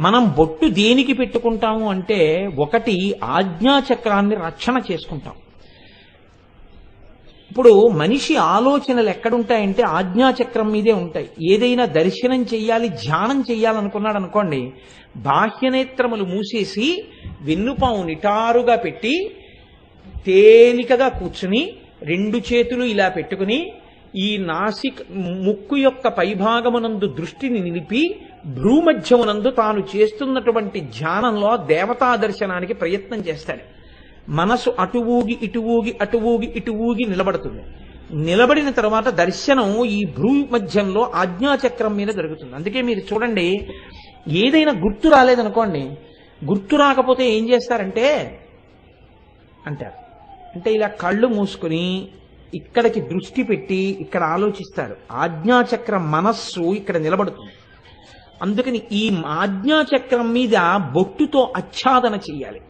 మనం బొట్టు దేనికి పెట్టుకుంటాము అంటే ఒకటి ఆజ్ఞాచక్రాన్ని రక్షణ చేసుకుంటాం. ఇప్పుడు మనిషి ఆలోచనలు ఎక్కడుంటాయంటే ఆజ్ఞాచక్రం మీదే ఉంటాయి. ఏదైనా దర్శనం చెయ్యాలి ధ్యానం చెయ్యాలనుకున్నాడు అనుకోండి బాహ్యనేత్రములు మూసేసి వెన్నుపాము నిటారుగా పెట్టి తేలికగా కూర్చుని రెండు చేతులు ఇలా పెట్టుకుని ఈ నాసిక్ ముక్కు యొక్క పైభాగమునందు దృష్టిని నిలిపి భ్రూమధ్యమునందు తాను చేస్తున్నటువంటి ధ్యానంలో దేవతా దర్శనానికి ప్రయత్నం చేస్తాడు. మనసు అటు ఊగి ఇటు ఊగి అటు ఊగి ఇటు ఊగి నిలబడుతుంది. నిలబడిన తర్వాత దర్శనం ఈ భ్రూ మధ్యంలో ఆజ్ఞాచక్రం మీద జరుగుతుంది. అందుకే మీరు చూడండి ఏదైనా గుర్తు రాలేదనుకోండి గుర్తు రాకపోతే ఏం చేస్తారంటే అంటారు. అంటే ఇలా కళ్ళు మూసుకుని ఇక్కడికి దృష్టి పెట్టి ఇక్కడ ఆలోచిస్తారు. ఆజ్ఞాచక్రం మనస్సు ఇక్కడ నిలబడుతుంది. అందుకని ఈ ఆజ్ఞాచక్రం మీద బొట్టుతో ఆచ్ఛాదన చెయ్యాలి.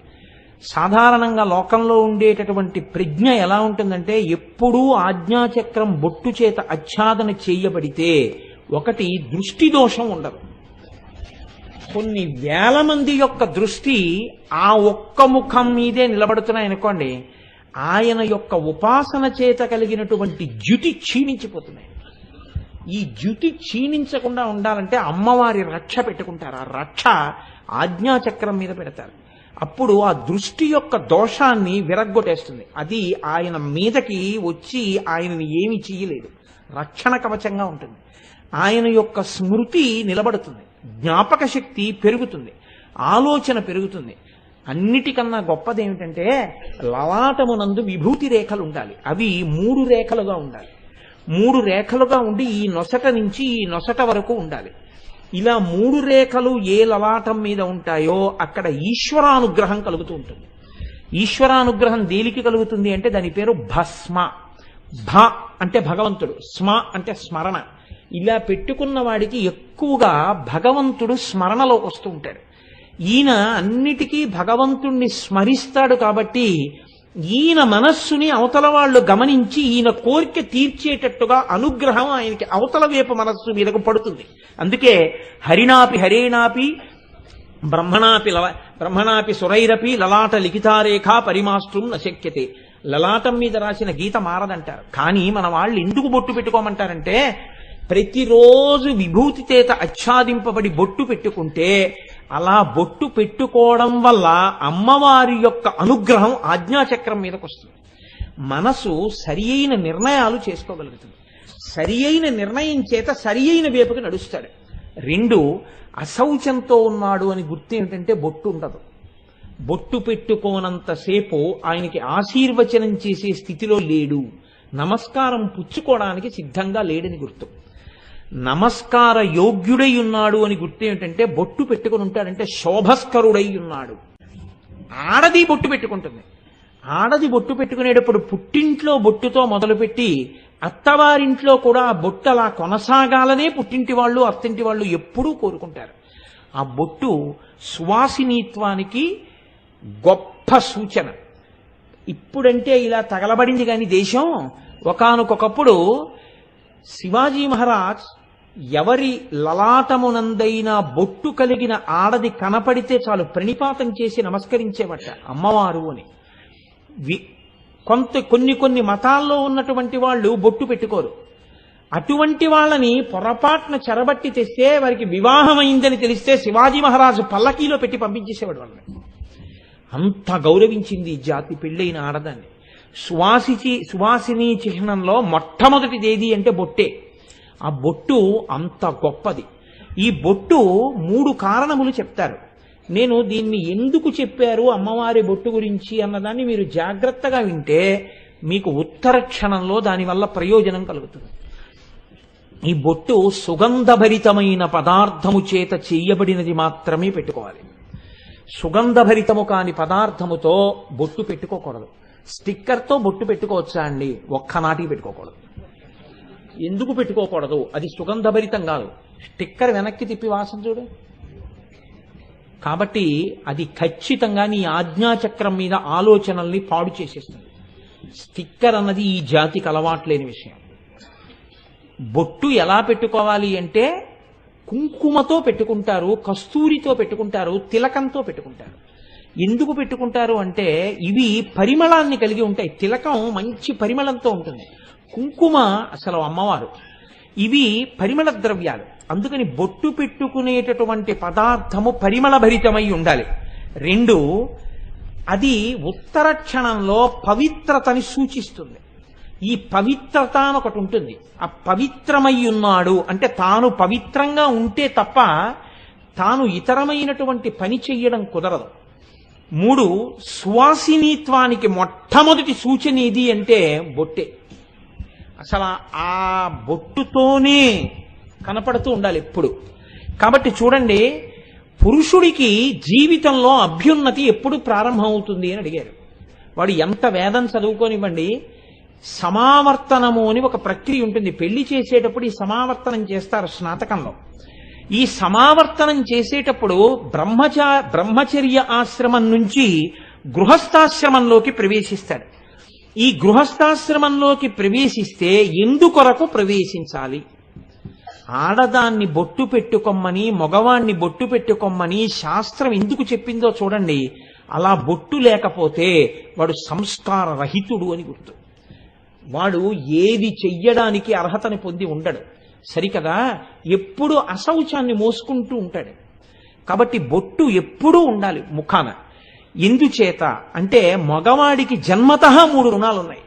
సాధారణంగా లోకంలో ఉండేటటువంటి ప్రజ్ఞ ఎలా ఉంటుందంటే ఎప్పుడూ ఆజ్ఞాచక్రం బొట్టు చేత ఆచ్ఛాదన చేయబడితే ఒకటి దృష్టి దోషం ఉండదు. కొన్ని వేల మంది యొక్క దృష్టి ఆ ఒక్క ముఖం మీదే నిలబడుతున్నాయనుకోండి ఆయన యొక్క ఉపాసన చేత కలిగినటువంటి జ్యుతి క్షీణించిపోతున్నాయి. ఈ జ్యుతి క్షీణించకుండా ఉండాలంటే అమ్మవారి రక్ష పెట్టుకుంటారు. ఆ రక్ష ఆజ్ఞాచక్రం మీద పెడతారు. అప్పుడు ఆ దృష్టి యొక్క దోషాన్ని విరగ్గొట్టేస్తుంది. అది ఆయన మీదకి వచ్చి ఆయనని ఏమి చేయలేదు. రక్షణ కవచంగా ఉంటుంది. ఆయన యొక్క స్మృతి నిలబడుతుంది. జ్ఞాపక శక్తి పెరుగుతుంది. ఆలోచన పెరుగుతుంది. అన్నిటికన్నా గొప్పది ఏమిటంటే లలాటమునందు విభూతి రేఖలు ఉండాలి. అవి మూడు రేఖలుగా ఉండాలి. మూడు రేఖలుగా ఉండి ఈ నొసట నుంచి ఈ నొసట వరకు ఉండాలి. ఇలా మూడు రేఖలు ఏ లలాటం మీద ఉంటాయో అక్కడ ఈశ్వరానుగ్రహం కలుగుతూ ఉంటుంది. ఈశ్వరానుగ్రహం దేనికి కలుగుతుంది అంటే దాని పేరు భస్మ. భ అంటే భగవంతుడు స్మ అంటే స్మరణ. ఇలా పెట్టుకున్న వాడికి ఎక్కువగా భగవంతుడు స్మరణలోకి వస్తూ ఉంటాడు. ఈయన అన్నిటికీ భగవంతుణ్ణి స్మరిస్తాడు కాబట్టి ఈయన మనస్సుని అవతల వాళ్ళు గమనించి ఈయన కోరిక తీర్చేటట్టుగా అనుగ్రహం ఆయనకి అవతల వైపు మనస్సు మీదకు పడుతుంది. అందుకే హరినాపి హరేనాపి బ్రహ్మణాపి లవ బ్రహ్మణాపి సురైరపి లలాట లిఖితారేఖ పరిమాష్ట్రం నశక్యతే. లలాటం మీద రాసిన గీత మారదంటారు. కానీ మన వాళ్ళు ఎందుకు బొట్టు పెట్టుకోమంటారంటే ప్రతిరోజు విభూతి చేత ఆచ్ఛాదింపబడి బొట్టు పెట్టుకుంటే అలా బొట్టు పెట్టుకోవడం వల్ల అమ్మవారి యొక్క అనుగ్రహం ఆజ్ఞాచక్రం మీదకి వస్తుంది. మనసు సరి అయిన నిర్ణయాలు చేసుకోగలుగుతుంది. సరి అయిన నిర్ణయం చేత సరి అయిన వైపుకి నడుస్తాడు. రెండు అశౌచంతో ఉన్నాడు అని గుర్తు ఏమిటంటే బొట్టు ఉండదు. బొట్టు పెట్టుకోనంతసేపు ఆయనకి ఆశీర్వచనం చేసే స్థితిలో లేడు. నమస్కారం పుచ్చుకోవడానికి సిద్ధంగా లేడని గుర్తు. నమస్కార యోగ్యుడై ఉన్నాడు అని గుర్తు ఏమిటంటే బొట్టు పెట్టుకుని ఉంటాడంటే శోభస్కరుడై ఉన్నాడు ఆడది బొట్టు పెట్టుకుంటుంది. ఆడది బొట్టు పెట్టుకునేటప్పుడు పుట్టింట్లో బొట్టుతో మొదలుపెట్టి అత్తవారింట్లో కూడా ఆ బొట్టు అలా కొనసాగాలనే పుట్టింటి వాళ్ళు అత్తింటి వాళ్ళు ఎప్పుడూ కోరుకుంటారు. ఆ బొట్టు సువాసినీత్వానికి గొప్ప సూచన. ఇప్పుడంటే ఇలా తగలబడింది కానీ దేశం. ఒకానొకప్పుడు శివాజీ మహారాజ్ ఎవరి లలాటమునందైనా బొట్టు కలిగిన ఆడది కనపడితే చాలు ప్రణిపాతం చేసి నమస్కరించేవట అమ్మవారు అని. వి- కొంత కొన్ని కొన్ని మతాల్లో ఉన్నటువంటి వాళ్ళు బొట్టు పెట్టుకోరు. అటువంటి వాళ్ళని పొరపాటున చెరబట్టి తెస్తే వారికి వివాహమైందని తెలిస్తే శివాజీ మహారాజు పల్లకీలో పెట్టి పంపించేసేవాడు వాళ్ళని. అంత గౌరవించింది జాతి పెళ్ళైన ఆడదాన్ని. సువాసిచి సువాసిని చిహ్నంలో మొట్టమొదటిది ఏది అంటే బొట్టే. ఆ బొట్టు అంత గొప్పది. ఈ బొట్టు మూడు కారణములు చెప్తారు. నేను దీన్ని ఎందుకు చెప్పారు అమ్మవారి బొట్టు గురించి అన్నదాన్ని మీరు జాగ్రత్తగా వింటే మీకు ఉత్తర క్షణంలో దానివల్ల ప్రయోజనం కలుగుతుంది. ఈ బొట్టు సుగంధభరితమైన పదార్థము చేత చేయబడినది మాత్రమే పెట్టుకోవాలి. సుగంధభరితము కాని పదార్థముతో బొట్టు పెట్టుకోకూడదు. స్టిక్కర్తో బొట్టు పెట్టుకోవచ్చా అండి? ఒక్కనాటికి పెట్టుకోకూడదు. ఎందుకు పెట్టుకోకూడదు? అది సుగంధభరితం కాదు స్టిక్కర్ వెనక్కి తిప్పి వాసన చూడు. కాబట్టి అది ఖచ్చితంగా నీ ఆజ్ఞాచక్రం మీద ఆలోచనల్ని పాడు చేసేస్తుంది. స్టిక్కర్ అన్నది ఈ జాతికి అలవాట్లేని విషయం. బొట్టు ఎలా పెట్టుకోవాలి అంటే కుంకుమతో పెట్టుకుంటారు కస్తూరితో పెట్టుకుంటారు తిలకంతో పెట్టుకుంటారు. ఎందుకు పెట్టుకుంటారు అంటే ఇవి పరిమళాన్ని కలిగి ఉంటాయి. తిలకం మంచి పరిమళంతో ఉంటుంది. కుంకుమ అసలు అమ్మవారు. ఇవి పరిమళ ద్రవ్యాలు. అందుకని బొట్టు పెట్టుకునేటటువంటి పదార్థము పరిమళ భరితమై ఉండాలి. రెండు అది ఉత్తర క్షణంలో పవిత్రతని సూచిస్తుంది. ఈ పవిత్రత అని ఒకటి ఉంటుంది. ఆ పవిత్రమై ఉన్నాడు అంటే తాను పవిత్రంగా ఉంటే తప్ప తాను ఇతరమైనటువంటి పని చెయ్యడం కుదరదు. మూడు సువాసినిత్వానికి మొట్టమొదటి సూచన ఇది అంటే బొట్టే. అసలు ఆ బొట్టుతోనే కనపడుతూ ఉండాలి ఎప్పుడు. కాబట్టి చూడండి పురుషుడికి జీవితంలో అభ్యున్నతి ఎప్పుడు ప్రారంభమవుతుంది అని అడిగారు. వాడు ఎంత వేదం చదువుకోనివ్వండి సమావర్తనము అని ఒక ప్రక్రియ ఉంటుంది. పెళ్ళి చేసేటప్పుడు ఈ సమావర్తనం చేస్తారు స్నాతకంలో. ఈ సమావర్తనం చేసేటప్పుడు బ్రహ్మచా బ్రహ్మచర్య ఆశ్రమం నుంచి గృహస్థాశ్రమంలోకి ప్రవేశిస్తాడు. ఈ గృహస్థాశ్రమంలోకి ప్రవేశిస్తే ఎందుకొరకు ప్రవేశించాలి? ఆడదాన్ని బొట్టు పెట్టుకొమ్మని మగవాణ్ణి బొట్టు పెట్టుకొమ్మని శాస్త్రం ఎందుకు చెప్పిందో చూడండి. అలా బొట్టు లేకపోతే వాడు సంస్కార రహితుడు అని గుర్తు. వాడు ఏది చెయ్యడానికి అర్హతని పొంది ఉండడు. సరికదా? ఎప్పుడు అశౌచాన్ని మోసుకుంటూ ఉంటాడు. కాబట్టి బొట్టు ఎప్పుడూ ఉండాలి ముఖాన. ఎందుచేత అంటే మగవాడికి జన్మత మూడు రుణాలు ఉన్నాయి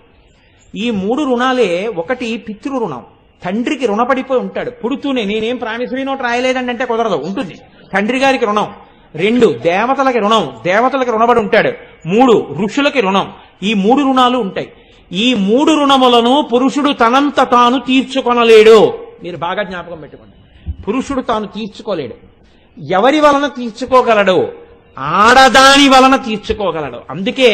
ఈ మూడు రుణాలే ఒకటి పితృ రుణం. తండ్రికి రుణపడిపోయి ఉంటాడు. పుడుతూనే నేనేం ప్రామిసరీ నోట్ రాయలేదండి అంటే కుదరదు. ఉంటుంది. తండ్రి గారికి రుణం. రెండు దేవతలకి రుణం. దేవతలకి రుణపడి ఉంటాడు. మూడు ఋషులకి రుణం. ఈ మూడు రుణాలు ఉంటాయి. ఈ మూడు రుణములను పురుషుడు తనంత తాను తీర్చుకొనలేడు. మీరు బాగా జ్ఞాపకం పెట్టుకోండి. పురుషుడు తాను తీర్చుకోలేడు. ఎవరి వలన తీర్చుకోగలడు? ఆడదాని వలన తీర్చుకోగలడు. అందుకే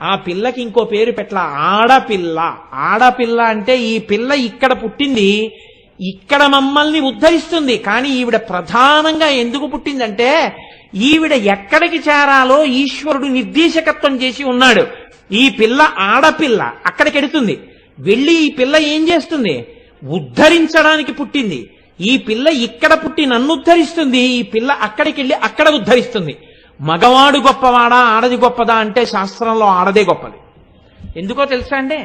ఆ పిల్లకి ఇంకో పేరు పెట్ల ఆడపిల్ల. ఆడపిల్ల అంటే ఈ పిల్ల ఇక్కడ పుట్టింది ఇక్కడ మమ్మల్ని ఉద్ధరిస్తుంది. కానీ ఈవిడ ప్రధానంగా ఎందుకు పుట్టిందంటే ఈవిడ ఎక్కడికి చేరాలో ఈశ్వరుడు నిర్దేశకత్వం చేసి ఉన్నాడు. ఈ పిల్ల ఆడపిల్ల అక్కడికి ఎడుతుంది. వెళ్ళి ఈ పిల్ల ఏం చేస్తుంది? ఉద్ధరించడానికి పుట్టింది. ఈ పిల్ల ఇక్కడ పుట్టి నన్ను ఉద్ధరిస్తుంది. ఈ పిల్ల అక్కడికి వెళ్ళి అక్కడ ఉద్ధరిస్తుంది. మగవాడు గొప్పవాడా ఆడది గొప్పదా అంటే శాస్త్రంలో ఆడదే గొప్పది. ఎందుకో తెలుసా అండి?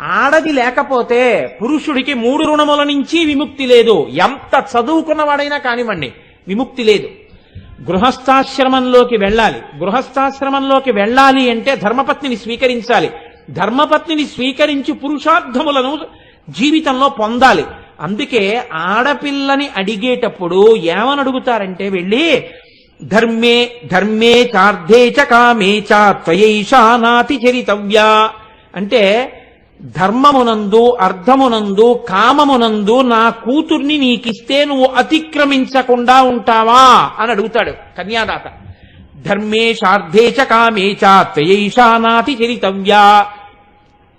ఆడది లేకపోతే పురుషుడికి మూడు రుణముల నుంచి విముక్తి లేదు. ఎంత చదువుకున్నవాడైనా కానివ్వండి విముక్తి లేదు. గృహస్థాశ్రమంలోకి వెళ్ళాలి. గృహస్థాశ్రమంలోకి వెళ్ళాలి అంటే ధర్మపత్నిని స్వీకరించాలి. ధర్మపత్నిని స్వీకరించి పురుషార్థములను జీవితంలో పొందాలి. అందుకే ఆడపిల్లని అడిగేటప్పుడు ఏమని అడుగుతారంటే వెళ్ళి ధర్మే ధర్మే చార్ధే చ కామే చ త్వయైషా నాతి అంటే ధర్మమునందు అర్థమునందు కామమునందు నా కూతుర్ని నీకిస్తే నువ్వు అతిక్రమించకుండా ఉంటావా అని అడుగుతాడు కన్యాదాత. ధర్మే శార్ధే చ కామే చ త్వయైషా నాతి చరితవ్యా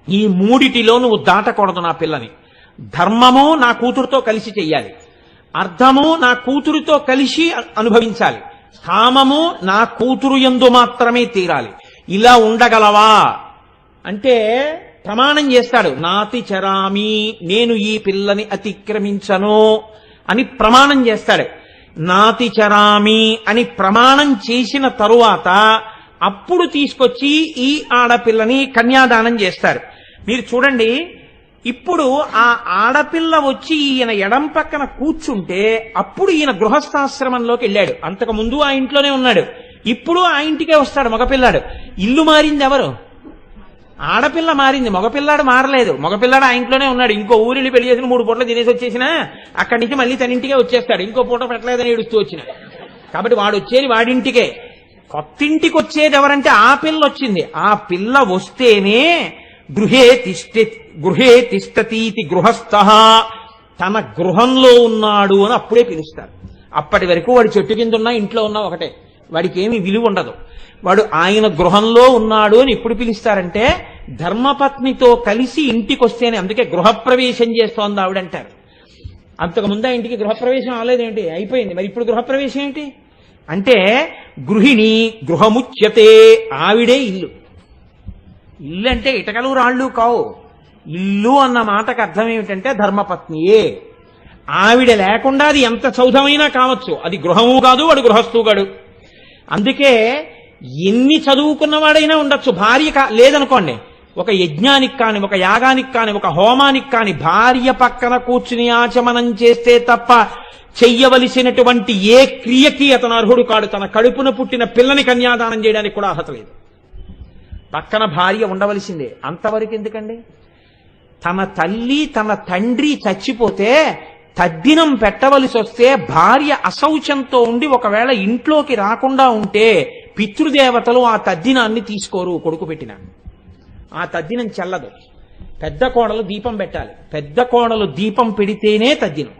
ఈ మూడిటిలో నువ్వు దాటకూడదు నా పిల్లని. ధర్మము నా కూతురుతో కలిసి చెయ్యాలి. అర్థము నా కూతురుతో కలిసి అనుభవించాలి. కామము నా కూతురు ఎందు మాత్రమే తీరాలి. ఇలా ఉండగలవా? అంటే ప్రమాణం చేస్తాడు. నాతి చరామి నేను ఈ పిల్లని అతిక్రమించను అని ప్రమాణం చేస్తాడు. నాతి చరామి అని ప్రమాణం చేసిన తరువాత అప్పుడు తీసుకొచ్చి ఈ ఆడపిల్లని కన్యాదానం చేస్తారు. మీరు చూడండి ఇప్పుడు ఆ ఆడపిల్ల వచ్చి ఈయన ఎడం పక్కన కూర్చుంటే అప్పుడు ఈయన గృహస్థాశ్రమంలోకి వెళ్ళాడు. అంతకు ముందు ఆ ఇంట్లోనే ఉన్నాడు. ఇప్పుడు ఆ ఇంటికే వస్తాడు మగపిల్లాడు. ఇల్లు మారింది ఎవరు? ఆడపిల్ల మారింది. మగపిల్లాడు మారలేదు. మగపిల్లాడు ఆ ఇంట్లోనే ఉన్నాడు. ఇంకో ఊరిని పెళ్ళి చేసిన మూడు పూటలు తినేసి వచ్చేసినా అక్కడి నుంచి మళ్ళీ తన ఇంటికే వచ్చేస్తాడు. ఇంకో పూట పెట్టలేదని ఏడుస్తూ వచ్చిన. కాబట్టి వాడు వచ్చేది వాడింటికే. కొత్తింటికి వచ్చేది ఎవరంటే ఆ పిల్ల వచ్చింది. ఆ పిల్ల వస్తేనే గృహే తిష్ట గృహే తిష్టతీతి గృహస్థ. తన గృహంలో ఉన్నాడు అని అప్పుడే పిలుస్తారు. అప్పటి వరకు వాడి చెట్టు కింద ఉన్నా ఇంట్లో ఉన్నా ఒకటే. వాడికి ఏమి విలువ ఉండదు. వాడు ఆయన గృహంలో ఉన్నాడు అని ఎప్పుడు పిలుస్తారంటే ధర్మపత్నితో కలిసి ఇంటికి వస్తేనే అందుకే గృహప్రవేశం చేస్తోంది ఆవిడంటారు. అంతకుముందు ఆ ఇంటికి గృహప్రవేశం అవలేదేంటి అయిపోయింది. మరి ఇప్పుడు గృహప్రవేశం ఏంటి? అంటే గృహిణి గృహముచ్యతే ఆవిడే ఇల్లు. ఇల్లు అంటే ఇటకలు రాళ్ళు కావు. ఇల్లు అన్న మాటకు అర్థం ఏమిటంటే ధర్మపత్నియే. ఆవిడ లేకుండా అది ఎంత సౌధమైనా కావచ్చు. అది గృహము కాదు వాడు గృహస్థు కాడు అందుకే ఎన్ని చదువుకున్నవాడైనా ఉండొచ్చు. భార్య కా లేదనుకోండి. ఒక యజ్ఞానికి కాని ఒక యాగానికి కాని ఒక హోమానికి కాని భార్య పక్కన కూర్చుని ఆచమనం చేస్తే తప్ప చెయ్యవలసినటువంటి ఏ క్రియకి అతను అర్హుడు కాడు. తన కడుపున పుట్టిన పిల్లని కన్యాదానం చేయడానికి కూడా అర్హత లేదు. పక్కన భార్య ఉండవలసిందే. అంతవరకు ఎందుకండి? తన తల్లి తన తండ్రి చచ్చిపోతే తద్దినం పెట్టవలసి వస్తే భార్య అశౌచంతో ఉండి ఒకవేళ ఇంట్లోకి రాకుండా ఉంటే పితృదేవతలు ఆ తద్దినాన్ని తీసుకోరు కొడుకు పెట్టిన. ఆ తద్దినం చల్లదు. పెద్ద కోడలు దీపం పెట్టాలి. పెద్ద కోడలు దీపం పెడితేనే తద్దినం.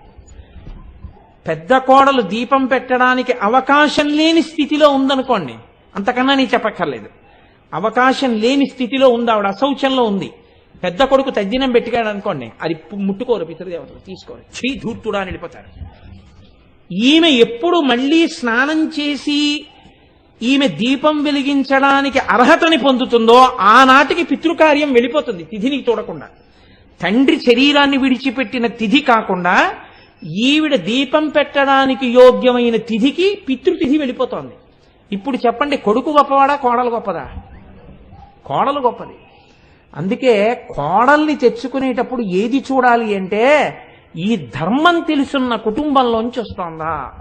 పెద్ద కోడలు దీపం పెట్టడానికి అవకాశం లేని స్థితిలో ఉందనుకోండి అంతకన్నా నేను చెప్పక్కర్లేదు. అవకాశం లేని స్థితిలో ఉంది ఆవిడ అశౌచంలో ఉంది. పెద్ద కొడుకు తజ్జినం పెట్టుకాడు అనుకోండి అది ముట్టుకోరు పితృదేవతలు తీసుకోరు. చీ ధూర్తుడా అని వెళ్ళిపోతారు. ఈమె ఎప్పుడు మళ్ళీ స్నానం చేసి ఈమె దీపం వెలిగించడానికి అర్హతని పొందుతుందో ఆనాటికి పితృకార్యం వెళ్ళిపోతుంది తిథిని చూడకుండా తండ్రి శరీరాన్ని విడిచిపెట్టిన తిథి కాకుండా ఈవిడ దీపం పెట్టడానికి యోగ్యమైన తిథికి పితృతిథి వెళ్ళిపోతోంది. ఇప్పుడు చెప్పండి కొడుకు గొప్పవాడా కోడలు గొప్పదా? కోడలు గొప్పది. అందుకే కోడల్ని తెచ్చుకునేటప్పుడు ఏది చూడాలి అంటే ఈ ధర్మం తెలుసున్న కుటుంబంలోంచి వస్తోందా.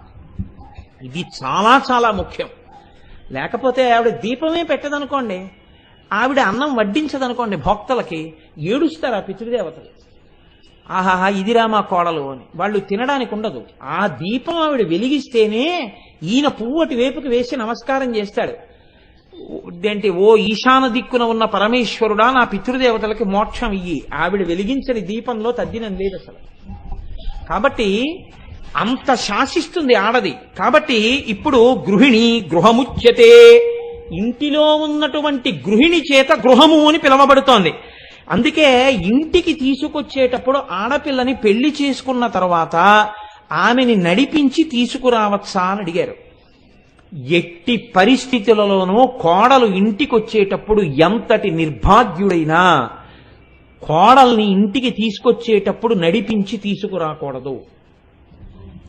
ఇది చాలా చాలా ముఖ్యం. లేకపోతే ఆవిడ దీపమే పెట్టదనుకోండి. ఆవిడ అన్నం వడ్డించదనుకోండి భక్తులకి ఏడుస్తారు ఆ పితృదేవతలు. ఆహాహా ఇదిరా మా కోడలు అని. వాళ్ళు తినడానికి ఉండదు. ఆ దీపం ఆవిడ వెలిగిస్తేనే ఈయన పువ్వటి వేపుకి వేసి నమస్కారం చేస్తాడు. ఏంటి ఓ ఈశాన దిక్కున ఉన్న పరమేశ్వరుడా నా పితృదేవతలకి మోక్షం ఇయ్యి. ఆవిడ వెలిగించని దీపంలో తద్దినం లేదు అసలు. కాబట్టి అంత శాసిస్తుంది ఆడది. కాబట్టి ఇప్పుడు గృహిణి గృహముచ్యతే. ఇంటిలో ఉన్నటువంటి గృహిణి చేత గృహము అని పిలవబడుతోంది. అందుకే ఇంటికి తీసుకొచ్చేటప్పుడు ఆడపిల్లని పెళ్ళి చేసుకున్న తర్వాత ఆమెని నడిపించి తీసుకురావచ్చా అని అడిగారు. ఎట్టి పరిస్థితులలోనూ కోడలు ఇంటికొచ్చేటప్పుడు ఎంతటి నిర్భాగ్యుడైనా కోడల్ని ఇంటికి తీసుకొచ్చేటప్పుడు నడిపించి తీసుకురాకూడదు.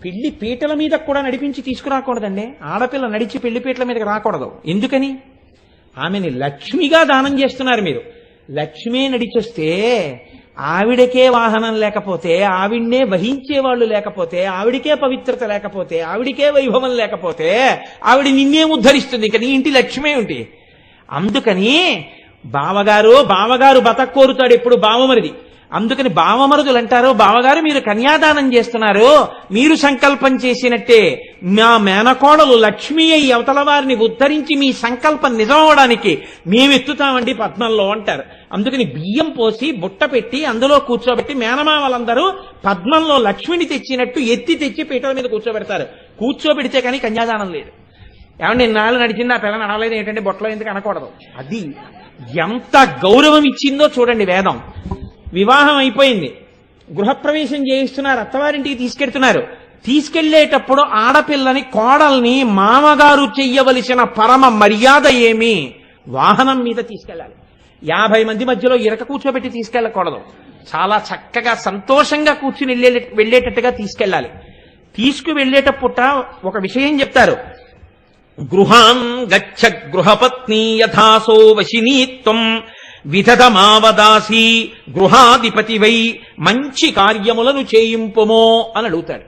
పెళ్ళి పీటల మీద కూడా నడిపించి తీసుకురాకూడదండి. ఆడపిల్ల నడిచి పెళ్ళి పీటల మీదకి రాకూడదు. ఎందుకని? ఆమెని లక్ష్మిగా దానం చేస్తున్నారు మీరు. లక్ష్మే నడిచొస్తే ఆవిడకే వాహనం లేకపోతే ఆవిడ్నే వహించే వాళ్ళు లేకపోతే ఆవిడికే పవిత్రత లేకపోతే ఆవిడికే వైభవం లేకపోతే ఆవిడ నిన్నేం ఉద్ధరిస్తుంది. ఇంకా నీ ఇంటి లక్ష్మే ఉంటి అందుకని బావగారు బావగారు బతక్కోరుతాడు ఎప్పుడు బావమరిది. అందుకని బావమరుదులు అంటారు బావగారు మీరు కన్యాదానం చేస్తున్నారు. మీరు సంకల్పం చేసినట్టే. మా మేనకోడలు లక్ష్మీ అయి అవతల వారిని ఉద్ధరించి మీ సంకల్పం నిజమవడానికి మేమెత్తుతామండి పద్మంలో అంటారు. అందుకని బియ్యం పోసి బుట్ట పెట్టి అందులో కూర్చోబెట్టి మేనమామలందరూ పద్మంలో లక్ష్మిని తెచ్చినట్టు ఎత్తి తెచ్చి పీటల మీద కూర్చోబెడతారు. కూర్చోబెడితే కానీ కన్యాదానం లేదు. ఏమంటే ఇన్నాళ్ళు నడిచింది ఆ పిల్ల నడవలేదు ఏంటంటే బొట్టలో ఎందుకు అనకూడదు? అది ఎంత గౌరవం ఇచ్చిందో చూడండి వేదం. వివాహం అయిపోయింది. గృహప్రవేశం చేయిస్తున్నారు అత్తవారింటికి తీసుకెళ్తున్నారు. తీసుకెళ్ళేటప్పుడు ఆడపిల్లని కోడల్ని మామగారు చెయ్యవలసిన పరమ మర్యాద ఏమి వాహనం మీద తీసుకెళ్ళాలి. యాభై మంది మధ్యలో ఇరక కూర్చోబెట్టి తీసుకెళ్ళకూడదు. చాలా చక్కగా సంతోషంగా కూర్చుని వెళ్ళే వెళ్ళేటట్టుగా తీసుకెళ్ళాలి. తీసుకు వెళ్ళేటప్పుట ఒక విషయం చెప్తారు. గృహాన్ గచ్చ గృహపత్ని యథాసో వశినీత్వం. విధదమావదాసి గృహాధిపతి వై మంచి కార్యములను చేయింపుమో అని అడుగుతాడు.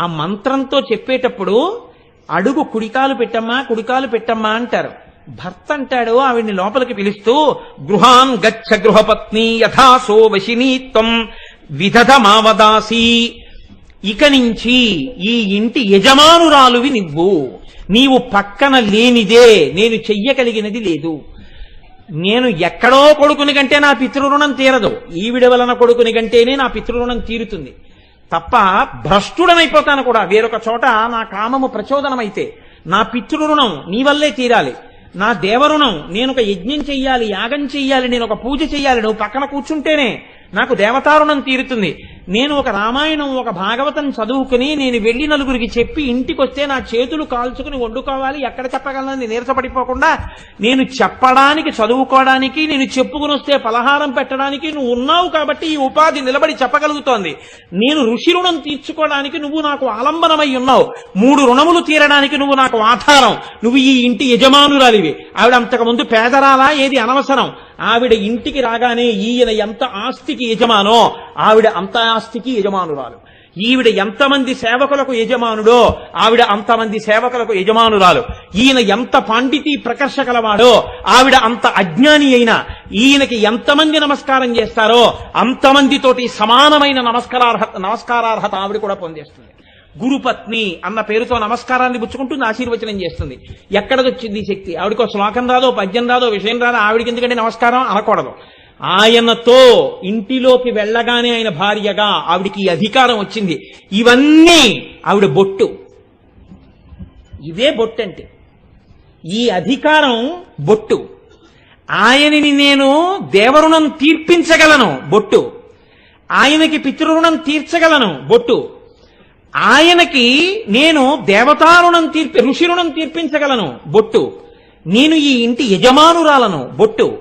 ఆ మంత్రంతో చెప్పేటప్పుడు అడుగు కుడికాలు పెట్టమ్మా కుడికాలు పెట్టమ్మా అంటారు. భర్త అంటాడు ఆవిడ్ని లోపలికి పిలుస్తూ గృహాన్ గచ్చ గృహపత్ని యథాసో వశినీత్వం విధధమావదాసి ఇక నుంచి ఈ ఇంటి యజమానురాలువి నువ్వు. నీవు పక్కన లేనిదే నేను చెయ్యగలిగినది లేదు. నేను ఎక్కడో కొడుకుని కంటే నా పితృరుణం తీరదు. ఈవిడ వలన కొడుకుని కంటేనే నా పితృరుణం తీరుతుంది. తప్ప భ్రష్టుడనైపోతాను కూడా. వేరొక చోట నా కామము ప్రచోదనమైతే నా పితృరుణం నీ వల్లే తీరాలి. నా దేవరుణం నేను ఒక యజ్ఞం చెయ్యాలి యాగం చెయ్యాలి నేను ఒక పూజ చెయ్యాలి. నువ్వు పక్కన కూర్చుంటేనే నాకు దేవతారుణం తీరుతుంది. నేను ఒక రామాయణం ఒక భాగవతం చదువుకుని నేను వెళ్ళి నలుగురికి చెప్పి ఇంటికి వస్తే నా చేతులు కాల్చుకుని వండుకోవాలి ఎక్కడ చెప్పగలనని నీరసపడిపోకుండా నేను చెప్పడానికి చదువుకోవడానికి నేను చెప్పుకుని వస్తే పలహారం పెట్టడానికి నువ్వు ఉన్నావు కాబట్టి ఈ ఉపాధి నిలబడి చెప్పగలుగుతోంది. నేను ఋషి రుణం తీర్చుకోవడానికి నువ్వు నాకు ఆలంబనమై ఉన్నావు. మూడు రుణములు తీరడానికి నువ్వు నాకు ఆధారం. నువ్వు ఈ ఇంటి యజమానురాలివి. ఆవిడ అంతకుముందు పేదరాలా ఏది అనవసరం. ఆవిడ ఇంటికి రాగానే ఈయన ఎంత ఆస్తికి యజమానో ఆవిడ అంత ఆస్తికి యజమానురాలు. ఈవిడ ఎంతమంది సేవకులకు యజమానుడో ఆవిడ అంతమంది సేవకులకు యజమానురాలు. ఈయన ఎంత పాండితి ప్రకర్ష కలవాడో ఆవిడ అంత అజ్ఞాని అయినా ఈయనకి ఎంతమంది నమస్కారం చేస్తారో అంతమందితోటి సమానమైన నమస్కారార్హత నమస్కారార్హత ఆవిడ కూడా పొందేస్తుంది. గురుపత్ని అన్న పేరుతో నమస్కారాన్ని పుచ్చుకుంటుంది ఆశీర్వచనం చేస్తుంది. ఎక్కడదొచ్చింది ఈ శక్తి? ఆవిడకో శ్లోకం రాదో పద్యం రాదో విషయం రాదో ఆవిడకి ఎందుకంటే నమస్కారం అనకూడదు. ఆయనతో ఇంటిలోకి వెళ్ళగానే ఆయన భార్యగా ఆవిడికి ఈ అధికారం వచ్చింది. ఇవన్నీ ఆవిడ బొట్టు. ఇవే బొట్టు అంటే ఈ అధికారం బొట్టు. ఆయనని నేను దేవరుణం తీర్పించగలను బొట్టు. ఆయనకి పితృరుణం తీర్చగలను బొట్టు. ఆయనకి నేను దేవతారుణం తీర్పి ఋషి రుణం తీర్పించగలను. బొట్టు. నేను ఈ ఇంటి యజమానురాలను. బొట్టు.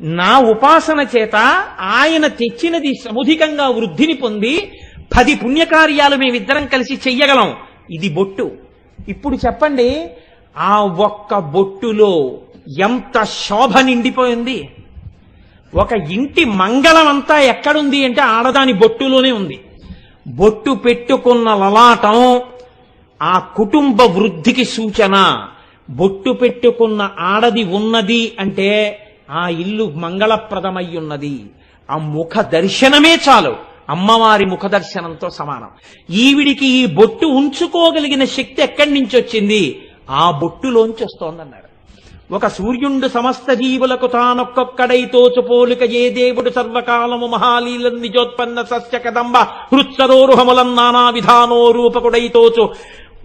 నా ఉపాసన చేత ఆయన తెచ్చినది సముధికంగా వృద్ధిని పొంది పది పుణ్యకార్యాలు మేమిద్దరం కలిసి చెయ్యగలం. ఇది బొట్టు. ఇప్పుడు చెప్పండి ఆ ఒక్క బొట్టులో ఎంత శోభ నిండిపోయింది? ఒక ఇంటి మంగళం అంతా ఎక్కడుంది అంటే ఆడదాని బొట్టులోనే ఉంది. బొట్టు పెట్టుకున్న లలాటం ఆ కుటుంబ వృద్ధికి సూచన. బొట్టు పెట్టుకున్న ఆడది ఉన్నది అంటే ఆ ఇల్లు మంగళప్రదమై ఉన్నది ఆ ముఖ దర్శనమే చాలు. అమ్మవారి ముఖ దర్శనంతో సమానం. ఈవిడికి ఈ బొట్టు ఉంచుకోగలిగిన శక్తి ఎక్కడి నుంచి వచ్చింది? ఆ బొట్టులోంచి వస్తోందన్నాడు. ఒక సూర్యుండు సమస్త జీవులకు తానొక్కొక్కడై తోచుపోలిక ఏ దేవుడు సర్వకాలము మహాలీల నిజోత్పన్న సస్య కదంబ హృత్సరోరుహములం నానా విధానో రూపకుడై తోచు.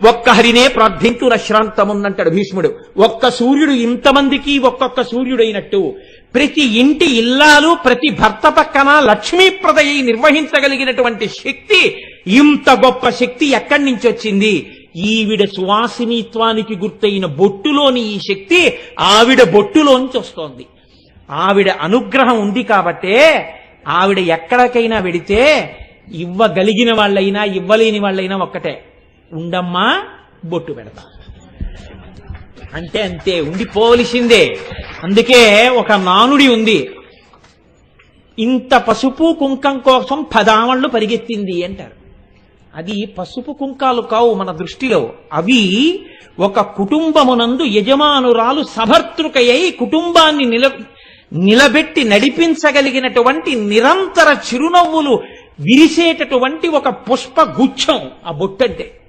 ఒక్క హరినే ప్రార్థించు రశ్రాంతమున్నంటాడు భీష్ముడు. ఒక్క సూర్యుడు ఇంతమందికి ఒక్కొక్క సూర్యుడైనట్టు. ప్రతి ఇంటి ఇల్లాలు ప్రతి భర్త పక్కన లక్ష్మీప్రదయ్యి నిర్వహించగలిగినటువంటి శక్తి ఇంత గొప్ప శక్తి ఎక్కడి నుంచి వచ్చింది? ఈవిడ సువాసినిత్వానికి గుర్తయిన బొట్టులోని ఈ శక్తి ఆవిడ బొట్టులోంచి వస్తోంది. ఆవిడ అనుగ్రహం ఉంది కాబట్టే ఆవిడ ఎక్కడికైనా వెడితే ఇవ్వగలిగిన వాళ్ళైనా ఇవ్వలేని వాళ్ళైనా ఒక్కటే. ఉండమ్మా బొట్టు పెడతా. అంటే అంతే ఉండిపోవలసిందే. అందుకే ఒక నానుడి ఉంది. ఇంత పసుపు కుంకం కోసం పదావళ్ళు పరిగెత్తింది అంటారు. అది పసుపు కుంకాలు కావు మన దృష్టిలో. అవి ఒక కుటుంబమునందు యజమానురాలు సభర్తృకయ్యి కుటుంబాన్ని నిల నిలబెట్టి నడిపించగలిగినటువంటి నిరంతర చిరునవ్వులు విరిసేటటువంటి ఒక పుష్ప గుచ్ఛం ఆ బొట్టంటే.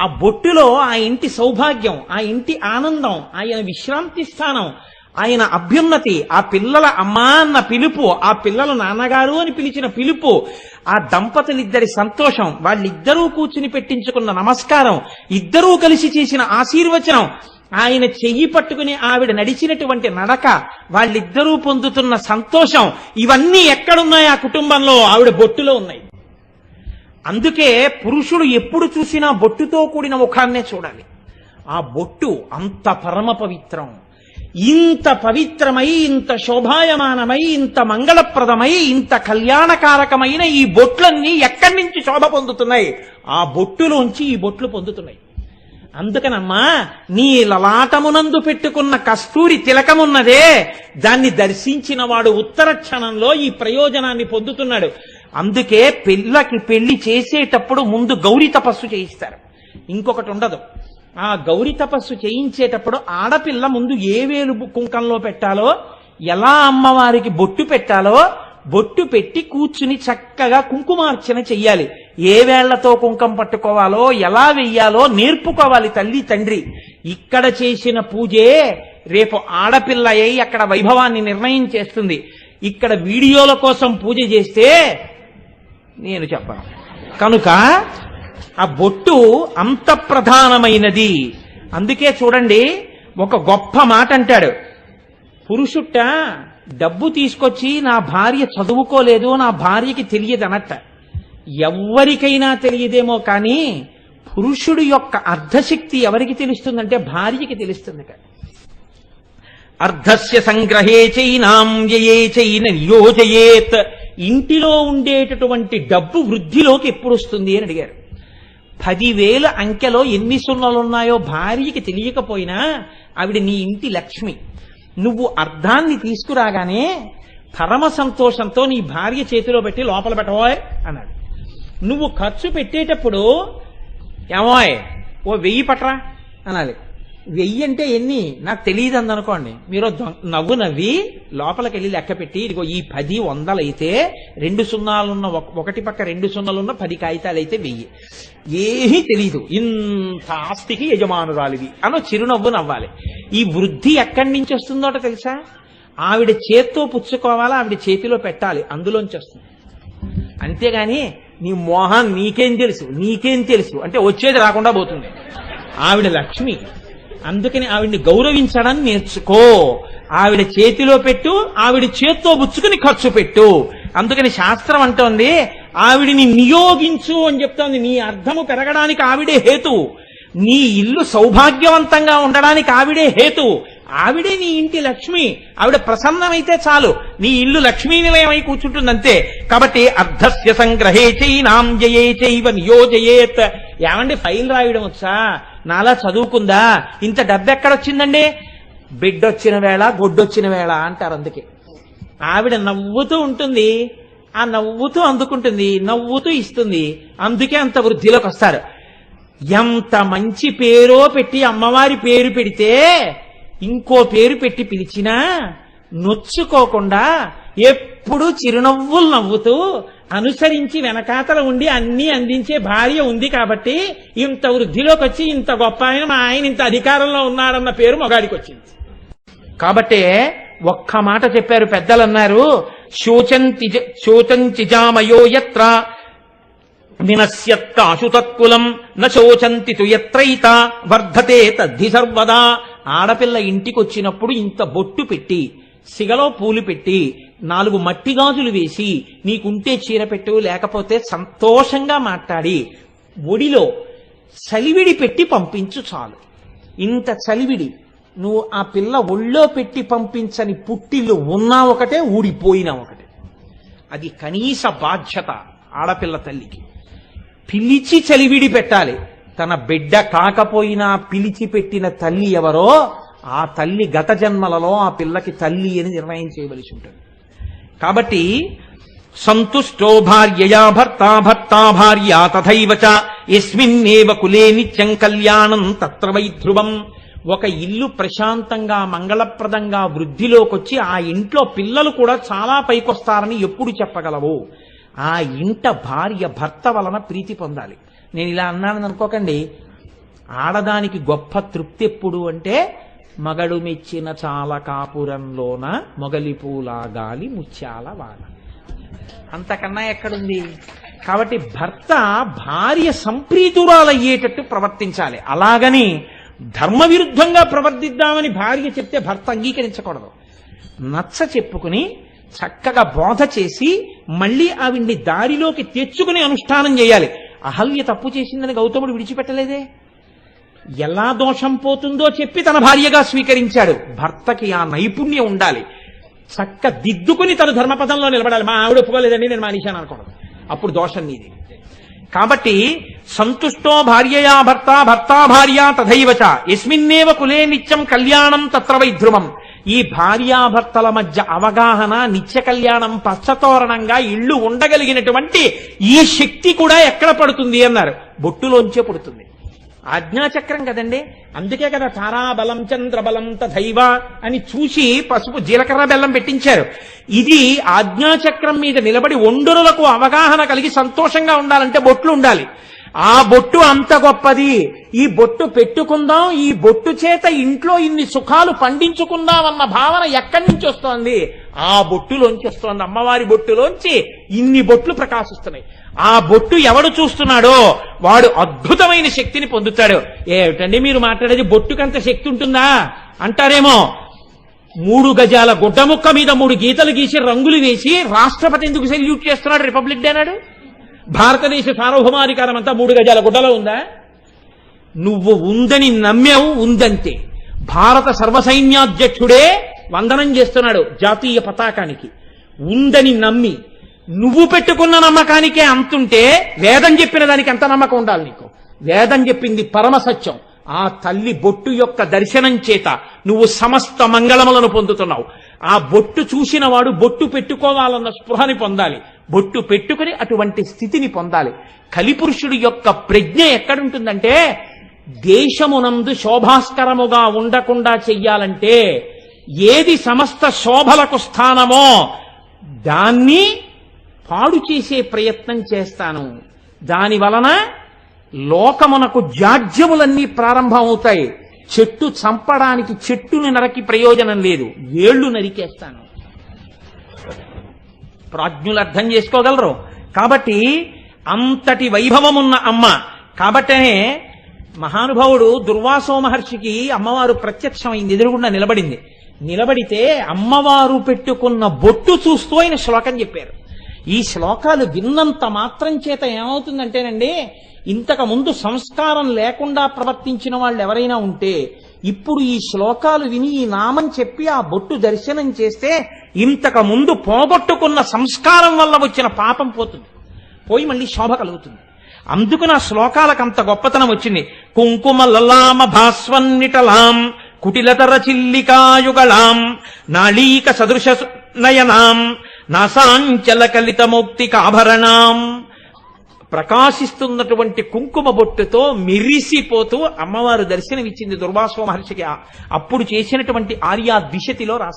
ఆ బొట్టులో ఆ ఇంటి సౌభాగ్యం ఆ ఇంటి ఆనందం ఆయన విశ్రాంతి స్థానం ఆయన అభ్యున్నతి ఆ పిల్లల అమ్మా అన్న పిలుపు ఆ పిల్లల నాన్నగారు అని పిలిచిన పిలుపు ఆ దంపతులిద్దరి సంతోషం వాళ్ళిద్దరూ కూర్చుని పెట్టించుకున్న నమస్కారం ఇద్దరూ కలిసి చేసిన ఆశీర్వచనం ఆయన చెయ్యి పట్టుకుని ఆవిడ నడిచినటువంటి నడక వాళ్ళిద్దరూ పొందుతున్న సంతోషం ఇవన్నీ ఎక్కడున్నాయి ఆ కుటుంబంలో? ఆవిడ బొట్టులో ఉన్నాయి. అందుకే పురుషుడు ఎప్పుడు చూసినా బొట్టుతో కూడిన ముఖాన్నే చూడాలి. ఆ బొట్టు అంత పరమ పవిత్రం. ఇంత పవిత్రమై ఇంత శోభాయమానమై ఇంత మంగళప్రదమై ఇంత కళ్యాణకారకమైన ఈ బొట్లన్నీ ఎక్కడి నుంచి శోభ పొందుతున్నాయి? ఆ బొట్టులోంచి ఈ బొట్లు పొందుతున్నాయి. అందుకనమ్మా నీ లలాటమునందు పెట్టుకున్న కస్తూరి తిలకమున్నదే. దాన్ని దర్శించిన వాడు ఉత్తర క్షణంలో ఈ ప్రయోజనాన్ని పొందుతున్నాడు. అందుకే పిల్లకి పెళ్ళి చేసేటప్పుడు ముందు గౌరీ తపస్సు చేయిస్తారు. ఇంకొకటి ఉండదు. ఆ గౌరీ తపస్సు చేయించేటప్పుడు ఆడపిల్ల ముందు ఏ వేలు కుంకంలో పెట్టాలో ఎలా అమ్మవారికి బొట్టు పెట్టాలో బొట్టు పెట్టి కూర్చుని చక్కగా కుంకుమార్చన చెయ్యాలి. ఏ వేళ్ళతో కుంకం పట్టుకోవాలో ఎలా వెయ్యాలో నేర్పుకోవాలి తల్లి తండ్రి. ఇక్కడ చేసిన పూజే రేపు ఆడపిల్ల అయి అక్కడ వైభవాన్ని నిర్ణయం చేస్తుంది. ఇక్కడ వీడియోల కోసం పూజ చేస్తే నేను చెప్పను. కనుక ఆ బొట్టు అంత ప్రధానమైనది. అందుకే చూడండి ఒక గొప్ప మాట అంటాడు. పురుషుట్ట డబ్బు తీసుకొచ్చి నా భార్య చదువుకోలేదు నా భార్యకి తెలియదు అనట్ట ఎవ్వరికైనా తెలియదేమో కానీ పురుషుడు యొక్క అర్ధశక్తి ఎవరికి తెలుస్తుందంటే భార్యకి తెలుస్తుంది కదా అర్ధస్య సంగ్రహే చైనాం వ్యయే చైన నియోజయేత్ ఇంటిలో ఉండేటటువంటి డబ్బు వృద్ధిలోకి ఎప్పుడు వస్తుంది అని అడిగారు. పదివేల అంకెలో ఎన్ని సున్నలున్నాయో భార్యకి తెలియకపోయినా ఆవిడ నీ ఇంటి లక్ష్మి. నువ్వు అర్ధాన్ని తీసుకురాగానే పరమ సంతోషంతో నీ భార్య చేతిలో పెట్టి లోపల పెట్టబోయ్ అన్నాడు. నువ్వు ఖర్చు పెట్టేటప్పుడు ఏమోయ్ ఓ వెయ్యి పట్రా అనాలి. వెయ్యి అంటే ఎన్ని? నాకు తెలియదు అందనుకోండి. మీరు నవ్వు నవ్వి లోపలికి వెళ్ళి లెక్క పెట్టి ఇదిగో ఈ పది వందలైతే రెండు సున్నాలున్న ఒక- ఒకటి పక్క రెండు సున్నాలున్న పది కాగితాలు అయితే వెయ్యి. ఏమీ తెలియదు ఇంత ఆస్తికి యజమానురాలివి. అనో చిరునవ్వు నవ్వాలి. ఈ వృద్ధి ఎక్కడి నుంచి వస్తుందోట తెలుసా? ఆవిడ చేత్తో పుచ్చుకోవాలా? ఆవిడ చేతిలో పెట్టాలి. అందులోంచి వస్తుంది. అంతేగాని నీ మోహన్ నీకేం తెలుసు? నీకేం తెలుసు? అంటే వచ్చేది రాకుండా పోతుంది. ఆవిడ లక్ష్మి. అందుకని ఆవిడ్ని గౌరవించడం నేర్చుకో. ఆవిడ చేతిలో పెట్టు ఆవిడ చేత్తో బుచ్చుకుని ఖర్చు పెట్టు. అందుకని శాస్త్రం అంటోంది ఆవిడిని నియోగించు అని చెప్తోంది. నీ అర్థము పెరగడానికి ఆవిడే హేతు. నీ ఇల్లు సౌభాగ్యవంతంగా ఉండడానికి ఆవిడే హేతు. ఆవిడే నీ ఇంటి లక్ష్మి. ఆవిడ ప్రసన్నమైతే చాలు. నీ ఇల్లు లక్ష్మీ నిలయమై కూర్చుంటుందంతే. కాబట్టి అర్ధస్య సంగ్రహే చైనాం జయే చైవ నియోజయేత్. ఏమండి ఫైల్ రాయడం వచ్చా? నాలా చదువుకుందా? ఇంత డబ్బెక్కడొచ్చిందండి? బిడ్డొచ్చిన వేళ గొడ్డొచ్చిన వేళ అంటారు అందుకే. ఆవిడ నవ్వుతూ ఉంటుంది. ఆ నవ్వుతూ అందుకుంటుంది నవ్వుతూ ఇస్తుంది. అందుకే అంత వృద్ధిలోకి వస్తారు ఎంత మంచి పేరో పెట్టి అమ్మవారి పేరు పెడితే ఇంకో పేరు పెట్టి పిలిచినా నొచ్చుకోకుండా ఎప్పుడు చిరునవ్వులు నవ్వుతూ అనుసరించి వెనకాతల ఉండి అన్ని అందించే భార్య ఉంది కాబట్టి ఇంత వృద్ధిలోకి వచ్చి ఇంత గొప్ప ఆయన మా ఆయన ఇంత అధికారంలో ఉన్నాడన్న పేరు మొగాడికి వచ్చింది కాబట్టే ఒక్క మాట చెప్పారు పెద్దలు అన్నారు శోచంతి శోచంచిజామయో యత్ర అశుతత్కులం తత్కులం నశోచంతి తు వర్ధతే తద్ధి సర్వదా. ఆడపిల్ల ఇంటికి వచ్చినప్పుడు ఇంత బొట్టు పెట్టి సిగలో పూలు పెట్టి నాలుగు మట్టి గాజులు వేసి నీకుంటే చీర పెట్టు లేకపోతే సంతోషంగా మాట్లాడి ఒడిలో చలివిడి పెట్టి పంపించు చాలు. ఇంత చలివిడి నువ్వు ఆ పిల్ల ఒళ్ళో పెట్టి పంపించని పుట్టిల్లు ఉన్నా ఒకటే ఊడిపోయినా ఒకటే. అది కనీస బాధ్యత ఆడపిల్ల తల్లికి. పిలిచి చలివిడి పెట్టాలి. తన బిడ్డ కాకపోయినా పిలిచి పెట్టిన తల్లి ఎవరో ఆ తల్లి గత జన్మలలో ఆ పిల్లకి తల్లి అని నిర్ణయం చేయవలసి ఉంటుంది. కాబట్టి సంతుష్టో భార్యయా భర్త భర్త భార్య తథైవ ఎస్మిన్నేవ కులే నిత్యం కళ్యాణం తత్ర వైధ్రువం. ఒక ఇల్లు ప్రశాంతంగా మంగళప్రదంగా వృద్ధిలోకొచ్చి ఆ ఇంట్లో పిల్లలు కూడా చాలా పైకొస్తారని ఎప్పుడు చెప్పగలవు. ఆ ఇంట భార్య భర్త వలన ప్రీతి పొందాలి. నేను ఇలా అన్నానని అనుకోకండి. ఆడదానికి గొప్ప తృప్తి ఎప్పుడు అంటే మగడు మెచ్చిన చాలా కాపురంలోన మొగలిపూలా గాలి ముత్యాల వాన. అంతకన్నా ఎక్కడుంది? కాబట్టి భర్త భార్య సంప్రీతురాలయ్యేటట్టు ప్రవర్తించాలి. అలాగని ధర్మ విరుద్ధంగా ప్రవర్తిద్దామని భార్య చెప్తే భర్త అంగీకరించకూడదు. నచ్చ చెప్పుకుని చక్కగా బోధ చేసి మళ్ళీ ఆవిడ్ని దారిలోకి తెచ్చుకుని అనుష్ఠానం చేయాలి. అహల్య తప్పు చేసిందని గౌతముడు విడిచిపెట్టలేదే? ఎలా దోషం పోతుందో చెప్పి తన భార్యగా స్వీకరించాడు. భర్తకి ఆ నైపుణ్యం ఉండాలి. చక్క దిద్దుకుని తను ధర్మపదంలో నిలబడాలి. మా ఆవిడ ఒప్పుకోలేదండి నేను మానేశాను అనుకోవడం అప్పుడు దోషం నీది కాబట్టి సంతుష్టో భార్యయా భర్త భర్త భార్య తథైవచ. ఎస్మిన్నేవ కులే నిత్యం కళ్యాణం తత్ర వైధ్రువం ఈ భార్యాభర్తల మధ్య అవగాహన నిత్య కళ్యాణం పచ్చతోరణంగా ఇళ్ళు ఉండగలిగినటువంటి ఈ శక్తి కూడా ఎక్కడ పడుతుంది అన్నారు. బొట్టులోంచే పుడుతుంది. ఆజ్ఞాచక్రం కదండి? అందుకే కదా తారాబలం చంద్రబలం తథైవ అని చూసి పసుపు జీలకర్ర బెల్లం పెట్టించారు. ఇది ఆజ్ఞాచక్రం మీద నిలబడి ఒండురులకు అవగాహన కలిగి సంతోషంగా ఉండాలంటే బొట్లు ఉండాలి. ఆ బొట్టు అంత గొప్పది. ఈ బొట్టు పెట్టుకుందాం ఈ బొట్టు చేత ఇంట్లో ఇన్ని సుఖాలు పండించుకుందాం అన్న భావన ఎక్కడి నుంచి వస్తోంది? ఆ బొట్టులోంచి వస్తోంది. అమ్మవారి బొట్టులోంచి ఇన్ని బొట్లు ప్రకాశిస్తున్నాయి. ఆ బొట్టు ఎవడు చూస్తున్నాడో వాడు అద్భుతమైన శక్తిని పొందుతాడు. ఏమిటండి మీరు మాట్లాడేది? బొట్టుకంత శక్తి ఉంటుందా? అంటారేమో మూడు గజాల గుడ్డముక్క మీద మూడు గీతలు గీసి రంగులు వేసి రాష్ట్రపతి ఎందుకు సెల్యూట్ చేస్తున్నాడు రిపబ్లిక్ డే నాడు? భారతదేశ సార్వభౌమాధికారం అంతా మూడు గజాల గుడ్డలో ఉందా? నువ్వు ఉందని నమ్మావు ఉందంతే. భారత సర్వసైన్యాధ్యక్షుడే వందనం చేస్తున్నాడు జాతీయ పతాకానికి. ఉందని నమ్మి నువ్వు పెట్టుకున్న నమ్మకానికే అంతుంటే వేదం చెప్పిన దానికి ఎంత నమ్మకం ఉండాలి నీకు? వేదం చెప్పింది పరమ సత్యం. ఆ తల్లి బొట్టు యొక్క దర్శనం చేత నువ్వు సమస్త మంగళములను పొందుతున్నావు. ఆ బొట్టు చూసిన వాడు బొట్టు పెట్టుకోవాలన్న స్పృహని పొందాలి. బొట్టు పెట్టుకుని అటువంటి స్థితిని పొందాలి. కలిపురుషుడి యొక్క ప్రజ్ఞ ఎక్కడుంటుందంటే దేశమునందు శోభాస్కరముగా ఉండకుండా చెయ్యాలంటే ఏది సమస్త శోభలకు స్థానమో దాన్ని పాడు చేసే ప్రయత్నం చేస్తాను. దాని వలన లోకమునకు జాడ్యములన్నీ ప్రారంభమవుతాయి. చెట్టు చంపడానికి చెట్టుని నరకి ప్రయోజనం లేదు. ఏళ్ళు నరికేస్తాను. ప్రాజ్ఞులు అర్థం చేసుకోగలరు. కాబట్టి అంతటి వైభవమున్న అమ్మ. కాబట్టనే మహానుభావుడు దుర్వాసో మహర్షికి అమ్మవారు ప్రత్యక్షమైంది ఎదురుగుండా నిలబడింది. నిలబడితే అమ్మవారు పెట్టుకున్న బొట్టు చూస్తూ ఆయన శ్లోకం చెప్పారు. ఈ శ్లోకాలు విన్నంత మాత్రం చేత ఏమవుతుందంటేనండి ఇంతకు ముందు సంస్కారం లేకుండా ప్రవర్తించిన వాళ్ళు ఎవరైనా ఉంటే ఇప్పుడు ఈ శ్లోకాలు విని ఈ నామం చెప్పి ఆ బొట్టు దర్శనం చేస్తే ఇంతకు ముందు పోగొట్టుకున్న సంస్కారం వల్ల వచ్చిన పాపం పోతుంది. పోయి మళ్ళీ శోభ కలుగుతుంది. అందుకు నా శ్లోకాలకు అంత గొప్పతనం వచ్చింది. కుంకుమ లలామ భాస్వన్నిటలాం కుటిలతర చిల్లికాయుగళాం నాళీక సదృశ నయనాం నాసాంచల కలితమౌక్తికాభరణాం ప్రకాశిస్తున్నటువంటి కుంకుమ బొట్టుతో మిరిసిపోతూ అమ్మవారు దర్శనమిచ్చింది దుర్వాసో మహర్షికి. అప్పుడు చేసినటువంటి ఆర్యా ద్విషతిలో రాస్తారు